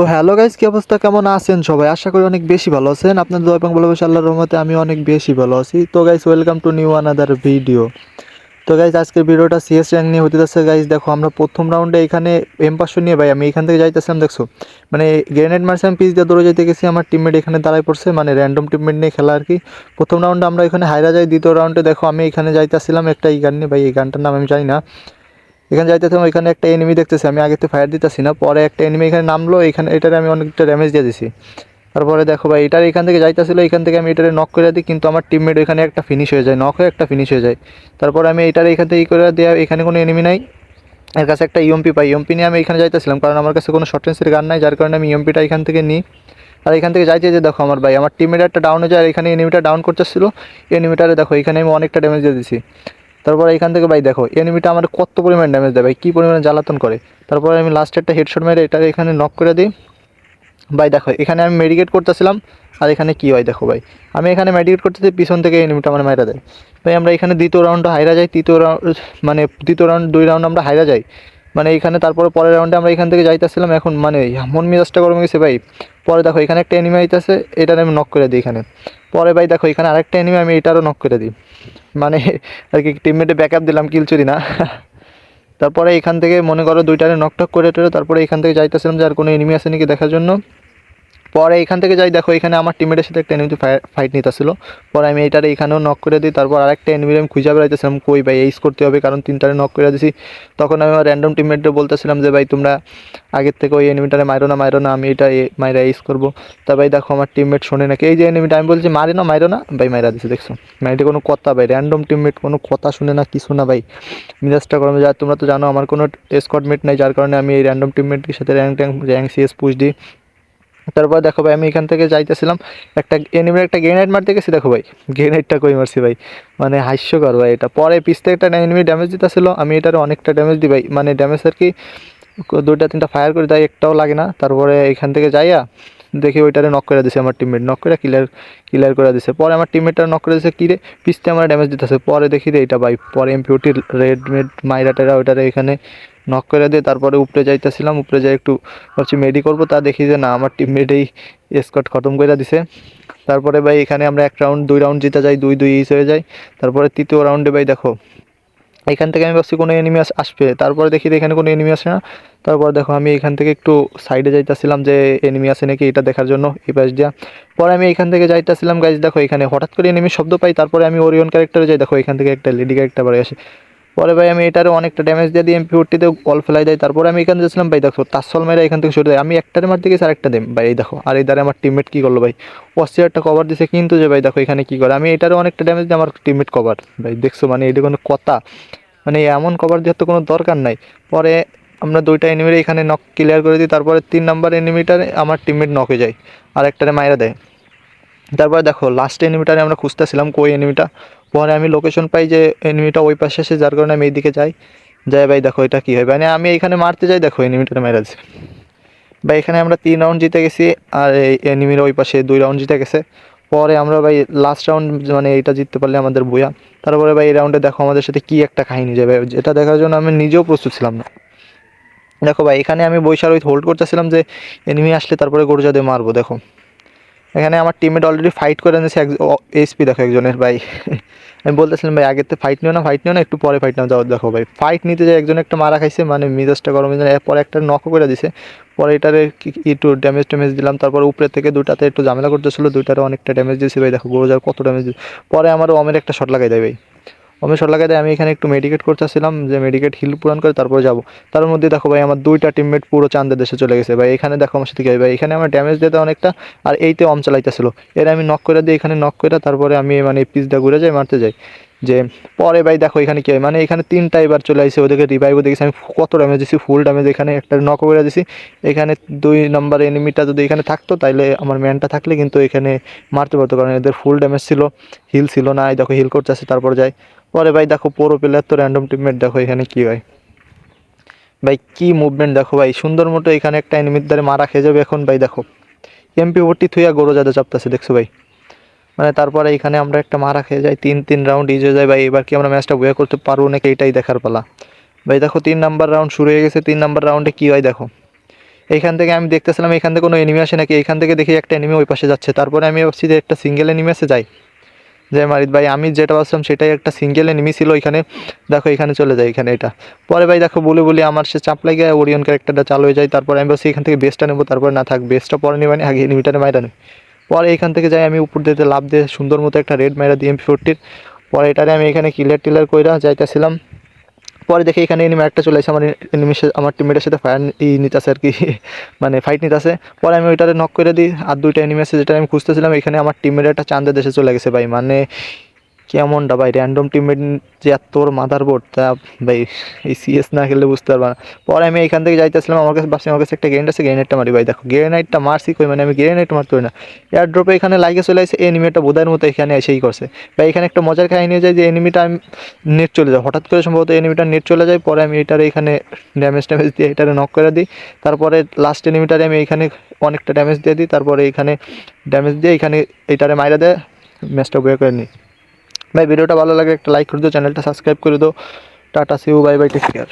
তো hello guys কি অবস্থা? কেমন আছেন সবাই? আশা করি অনেক বেশি ভালো আছেন। আপনাদের দোয়া এবং ভালোবাসা আল্লাহর রহমতে আমি অনেক বেশি ভালো আছি। তো guys welcome to new another video তো গাইস আজকের ভিডিওটা সিএস র্যাঙ্ক নিয়ে হতে যাচ্ছে। গাইস দেখো, আমরা প্রথম রাউন্ডে এখানে এম পাঁচশো নিয়ে, ভাই, আমি এখান থেকে যাইতেছিলাম দেখছ? মানে গ্রেনেড মারছিলাম পিস দিয়ে দৌড়ে যাইতে গেছি, আমার টিমমেট এখানে দাঁড়ায় পড়ছে মানে র্যান্ডম টিমমেট নিয়ে খেলা আর কি। প্রথম রাউন্ডে আমরা এখানে হাইরা যাই, দ্বিতীয় রাউন্ডে দেখো, আমি এখানে যাইতেছিলাম একটা এই গান নিয়ে। ভাই, এই গানটার নাম আমি জানি না। এখানে যাইতে যাইতেছিলাম এখানে একটা এনিমি দেখতেছি, আমি আগে তো ফায়ার দিতেছি না, পরে একটা এনিমি এখানে নামলো, এখানে এটারে আমি অনেকটা ড্যামেজ দিয়ে দিছি। তারপরে দেখো ভাই, এটার এখান থেকে যাইতেছিল, এখান থেকে আমি এটারে নক করে দিই, কিন্তু আমার টিমমেট এখানে একটা ফিনিশ হয়ে যায় নক হয়ে একটা ফিনিশ হয়ে যায়। তারপরে আমি এটার এখান থেকে ই করে দেওয়া এখানে কোনো এনিমি নাই। এর কাছে একটা ইএমপি পাই ইএমপি নিয়ে আমি এখানে যাইতেছিলাম, কারণ আমার কাছে কোনো শর্ট রেঞ্জের গান নাই, যার কারণে আমি ইএমপিটা এখান থেকে নিই। আর এখান থেকে যাইতে যে দেখো আমার ভাই, আমার টিমমেট একটা ডাউন হয়ে যায়, আর এখানে এনিমিটা ডাউন করতেছিল এনিমিটারে দেখো, এখানে আমি অনেকটা ড্যামেজ দিয়ে দিছি। তারপরে এখান থেকে ভাই দেখো এনিমিটা আমার কত পরিমাণ ড্যামেজ দেয় ভাই, কী পরিমাণে জ্বালাতন করে? তারপরে আমি লাস্টে একটা হেডশট মেরে এটা এখানে নক করে দিই। ভাই দেখো, এখানে আমি মেডিকেট করতেছিলাম, আর এখানে কী হয় দেখো ভাই। আমি এখানে মেডিকেট করতেছি, পিছন থেকে এনিমিটা আমার মাইরা দেয়। ভাই আমরা এখানে দ্বিতীয় রাউন্ডটা হাইরা যাই, তৃতীয় রাউন্ড মানে দ্বিতীয় রাউন্ড দুই রাউন্ড আমরা হাইরা যাই। মানে এখানে তারপরে পরের রাউন্ডে আমরা এখান থেকে যাইতেছিলাম, এখন মানে মন মেজাজটা গরম গেছে ভাই। পরে দেখো, এখানে একটা এনিমি আইতেছে, এটার আমি নক করে দিই এখানে। পরে ভাই দেখো, এখানে আরেকটা এনিমি আমি এটারও নক করে দিই। মানে আর কি টিমমেটে ব্যাকআপ দিলাম কিলচুরি না? তারপরে এখান থেকে মনে করো দুইটারে নকটক করে টরে তারপরে এখান থেকে যাইতেছিলাম যে আর কোনো এনিমি আছে নাকি দেখার জন্য। পরে এখান থেকে যাই, দেখো এখানে আমার টিমের সাথে একটা এনিমি ফাইট নিতেছিল। পরে আমি এইটারে এখানেও নক করে দিই, তারপর আরেকটা এনিমি আমি খুঁজে বেড়াইতেছিলাম কই ভাই এইস করতে হবে, কারণ তিনটারে নক করে দিছি। তখন আমি আমার র্যান্ডম টিমমেটকে বলতেছিলাম যে, ভাই, তোমরা আগের থেকে ওই এনিমিটারে মারো না মারো না, আমি এটা মাইরা এইস করব। তা ভাই, দেখো আমার টিমমেট শোনে নাকি, এই যে এনিমিটা আমি বলছি, মারে না মারো না? ভাই, মাইরা দিছে, দেখছ? মানে কোনো কথা, ভাই র্যান্ডম টিমমেট কোনো কথা শুনে না, কিছু না, ভাই। মিজাজটা গরমে যায় তোমরা তো জানো, আমার কোনো স্কট মেট নাই, যার কারণে আমি এই র্যান্ডম টিমমেটের সাথে rank tank rank CS push দিই। তারপর দেখো ভাই, আমি এখান থেকে যাইতেছিলাম। একটা এনিমির একটা গ্রেনেড মারতে গেছি, দেখো ভাই। গ্রেনাইটটা কই মারছি ভাই? মানে হাস্যকর ভাই এটা। পরে থেকে একটা এনিমি ড্যামেজ দিতেছিল, আমি এটার অনেকটা ড্যামেজ দিই ভাই। মানে ড্যামেজ আর কি, দুইটা তিনটা ফায়ার করে দেয় একটাও লাগে না। তারপরে এখান থেকে যাইয়া দেখি ওইটারে নক করে দিছে আমার টিমমেট নক করে ক্লিয়ার ক্লিয়ার করে দিছে। পরে আমার টিমমেটটা নক করে দিছে, কিরে? পিসতে আমার ড্যামেজ দিতেছে। পরে দেখি রে এটা ভাই, পরে এমপিওটি রেড মেড মাইরাটেরা ওইটারে এখানে নক করে দিয়ে তারপরে উপরে যাইতেছিলাম, উপরে যাই একটু ভাবছি মেডি করব, তা দেখি যে না, আমার টিমমেট এই স্কট খতম করে দিছে। তারপরে ভাই এখানে আমরা এক রাউন্ড দুই রাউন্ড জিতে যাই, দুই দুই ইস হয়ে যায় তারপরে তৃতীয় রাউন্ডে ভাই দেখো এখান থেকে আমি ভাবছি কোনো এনিমি আসবে। তারপরে দেখি এখানে কোনো এনিমি আসে না। তারপর দেখো আমি এখান থেকে একটু সাইডে যাইতেছিলাম যে এনিমি আছে নাকি এটা দেখার জন্য এই পাশ দিয়া। পরে আমি এখান থেকে যাইতেছিলাম গাইজ দেখো এখানে হঠাৎ করে এনিমি শব্দ পাই। তারপরে আমি ওরিয়ন ক্যারেক্টারে যাই, দেখো এখান থেকে একটা লেডি ক্যারেক্টার বাড়ি আসে। পরে ভাই আমি এটারও অনেকটা ড্যামেজ দিয়ে দিই এমপি ফোরটিতে অল ফেলাই দেয়। তারপরে আমি এখানে যাচ্ছিলাম ভাই দেখো তাসল মেরা এখান থেকে সরে দেয়। আমি একটারে মারতে গেছি আরেকটা দেম। ভাই এই দেখো, আর এই দ্বারা আমার টিমমেট কী করল ভাই? অস্ট্রিয়া একটা কভার দিছে, কিন্তু যে ভাই দেখো এখানে কী করে? আমি এটারও অনেকটা ড্যামেজ দিয়ে আমার টিমমেট কভার ভাই দেখছ মানে এটা কোনো কথা। মানে এমন কভার দেওয়ার তো কোনো দরকার নাই। পরে আমরা দুইটা এনিমির এখানে নক ক্লিয়ার করে দিই, তারপরে তিন নাম্বার এনিমিটারে আমার টিমমেট নকে যায়। আর একটারে মাইরা দেয়। তারপরে দেখো লাস্ট এনিমিটারে আমরা খুঁজতেছিলাম কই এনিমিটা পরে আমি লোকেশন পাই যে এনিমিটা ওই পাশে এসে যার কারণে আমি এইদিকে যাই। যাই ভাই, দেখো এটা কী হয়। মানে আমি এখানে মারতে যাই, দেখো এনিমিটারে মেরা দিছে। ভাই, এখানে আমরা তিন রাউন্ড জিতে গেছি, আর এই এনিমির ওই পাশে দুই রাউন্ড জিতে গেছে। পরে আমরা ভাই লাস্ট রাউন্ড মানে এটা জিততে পারলে আমাদের বইয়া তারপরে ভাই, এই রাউন্ডে দেখো আমাদের সাথে কী একটা কাহিনী যাবে। যেটা দেখার জন্য আমি নিজেও প্রস্তুত ছিলাম না। দেখো ভাই, এখানে আমি ওই হোল্ড করতেছিলাম যে এনিমি আসলে তারপরে গরু যাদের মারবো, দেখো। এখানে আমার টিমমেট অলরেডি ফাইট করে নিয়েছে এক এসপি দেখো একজনের, ভাই। আমি বলতেছিলাম, ভাই, আগের তো ফাইট নিও না ফাইট নিও না, একটু পরে ফাইট নাও, যাও, দেখো ভাই। ফাইট নিতে যায় একজন একটা মারা খাইছে মানে মিজাজটা গরম পরে একটা নকও করে দিছে। পরে এটারে একটু ড্যামেজ ট্যামেজ দিলাম। তারপর উপরে থেকে দুটাতে একটু ঝামেলা করতেছিল, দুইটারে অনেকটা ড্যামেজ দিয়েছে ভাই। দেখো গোরোজার কত ড্যামেজ পরে আমার ওমের একটা শট লাগাই দেয় ভাই। লাগাই দেয়, আমি এখানে একটু মেডিকেট করতেছিলাম, যে মেডিকেট হিল পূরণ করে তারপরে যাব। তার মধ্যে দেখো ভাই, আমার দুইটা টিমমেট পুরো চাঁদের দেশে চলে গেছে। ভাই, এখানে দেখো আমার সাথে কি ভাই, এখানে আমার ড্যামেজ দিতে অনেকটা, আর এইতে অম চালাইতেছিল। এর আমি নক করে দিই, এখানে নক করে তারপরে আমি মানে পিসটা ঘুরে যাই, মারতে যাই। যে পরে ভাই, দেখো এখানে কি হয় মানে এখানে তিনটা এবার চলে আসছে ওদেরকে রিভাইভও দেখেছি, আমি কত ড্যামেজ দিছি ফুল ড্যামেজ এখানে একটা নক করে দিছি। এখানে দুই নম্বর এনিমিটা যদি এখানে থাকতো, তাইলে আমার ম্যানটা থাকলে কিন্তু এখানে মারতে পারতো, কারণ এদের ফুল ড্যামেজ ছিল হিল ছিল না দেখো হিল করতে আসে তারপর যায় পরে ভাই দেখো পুরো প্লেয়ার তো র্যান্ডম টিমমেট দেখো এখানে কি হয়। ভাই কি মুভমেন্ট দেখো ভাই, সুন্দর মতো এখানে একটা এনিমির দ্বারে মারা খেয়ে যাবে এখন ভাই দেখো। এমপি ভর্তি থুইয়া গরু যাতে চাপতেছে, দেখছ ভাই? মানে তারপরে এখানে আমরা একটা মারা খেয়ে যাই, তিন তিন রাউন্ড ইজে যায় ভাই, এবার কি আমরা ম্যাচটা বয়ে করতে পারব নাকি এটাই দেখার পালা। ভাই দেখো তিন নাম্বার রাউন্ড শুরু হয়ে গেছে, তিন নাম্বার রাউন্ডে কী হয় দেখো। এইখান থেকে আমি দেখতেছিলাম এখান থেকে কোনো এনিমি আসে নাকি এইখান থেকে দেখি একটা এনিমি ওই পাশে যাচ্ছে, তারপরে আমি ভাবছি যে একটা সিঙ্গেল এনিমি আছে যাই। জয় মারিদ ভাই, আমি যেটা ভাবছিলাম সেটাই একটা সিঙ্গেলে এনিমি ছিল এখানে দেখো, এখানে চলে যায়, এখানে এটা। পরে ভাই দেখো, বলে বলি আমার সে চাপ লাগে ওরিয়ন ক্যারেক্টারটা চালু হয়ে যায়। তারপর আমি বলছি এখান থেকে বেসটা নেব, তারপরে না থাক বেসটা পরে নেবে আগে নিমিটারে মাইরা নেই পরে এখান থেকে যাই, আমি উপর দিতে লাভ দিয়ে সুন্দর মতো একটা রেড মাইরা দিই এম ফোরটির পরে এটারে আমি এখানে কিলার টিলার কইরা যাইতেছিলাম। পরে দেখি এখানে এনিমি একটা চলে আসে, আমার এনিমিস আমার টিমমেটের সাথে ফায়ার ই নিতেছে আর কি মানে ফাইট নিতে নিতেছে পরে আমি ওইটারে নক করে দিই, আর দুইটা এনিমি আছে যেটা আমি খুঁজতেছিলাম, এখানে আমার টিমমেট একটা চান্দের দেশে চলে গেছে ভাই মানে কেমনটা ভাই? র্যান্ডম টিমমেট যে এত তোর মাথার বোর্ড তা ভাই, এই সিএস না খেললে বুঝতে পারবা না। পরে আমি এখান থেকে যাইতেছিলাম, আমার কাছে আমার কাছে একটা গ্রেনেড আছে গ্রেনেডটা মারি ভাই। দেখো গ্রেনেডটা মারছি কই? মানে আমি গ্রেনেড মারতে পারি না। এয়ার ড্রপে এখানে লাগে চলে আসে এনিমিটা বোধার মতো এখানে এসেই করছে। ভাই, এখানে একটা মজার কাহিনী যায় যে এনিমিটা আমি নেট চলে যায়। হঠাৎ করে সম্ভবত এনিমিটা নেট চলে যায়, পরে আমি এটারে এখানে ড্যামেজ ট্যামেজ দিয়ে এটারে নক করে দিই। তারপরে লাস্ট এনিমিটারে আমি এখানে অনেকটা ড্যামেজ দিয়ে দিই। তারপরে এখানে ড্যামেজ দিয়ে এখানে এটারে মাইরা দেয় ম্যাচটা বয়ে করে নিই। ভাই, ভিডিওটা ভালো লাগে একটা লাইক করে দিও, চ্যানেলটা সাবস্ক্রাইব করে দিও। Tata see you bye bye take care